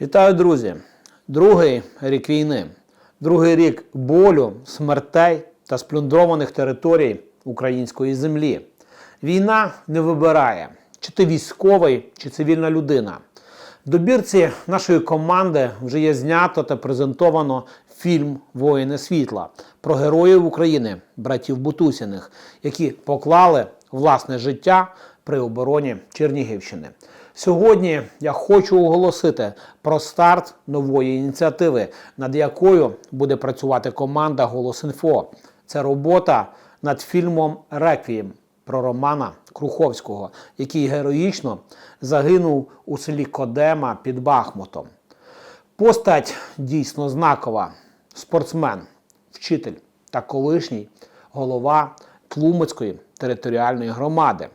Вітаю, друзі! Другий рік війни, другий рік болю, смертей та сплюндрованих територій української землі. Війна не вибирає, чи ти військовий, чи цивільна людина. В добірці нашої команди вже є знято та презентовано фільм Воїни світла про героїв України, братів Бутусіних, які поклали власне життя при обороні Чернігівщини. Сьогодні я хочу оголосити про старт нової ініціативи, над якою буде працювати команда Голосінфо. Це робота над фільмом Реквієм про Романа Круховського, який героїчно загинув у селі Кодема під Бахмутом. Постать дійсно знакова: спортсмен, вчитель та колишній голова Тлумацької територіальної громади.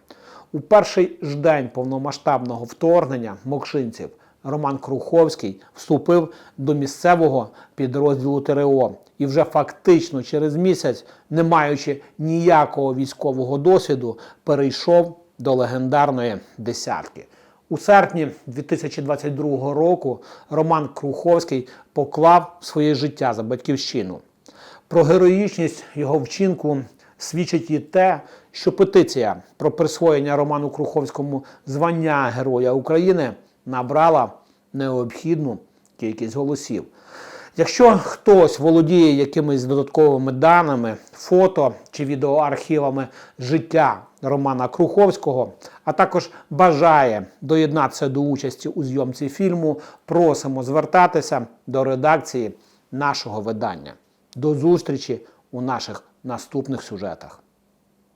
У перший ж день повномасштабного вторгнення мокшинців Роман Круховський вступив до місцевого підрозділу ТРО і вже фактично через місяць, не маючи ніякого військового досвіду, перейшов до легендарної десятки. У серпні 2022 року Роман Круховський поклав своє життя за батьківщину. Про героїчність його вчинку свідчить і те, що петиція про присвоєння Роману Круховському звання Героя України набрала необхідну кількість голосів. Якщо хтось володіє якимись додатковими даними, фото чи відеоархівами життя Романа Круховського, а також бажає доєднатися до участі у зйомці фільму, просимо звертатися до редакції нашого видання. До зустрічі у наших наступних сюжетах.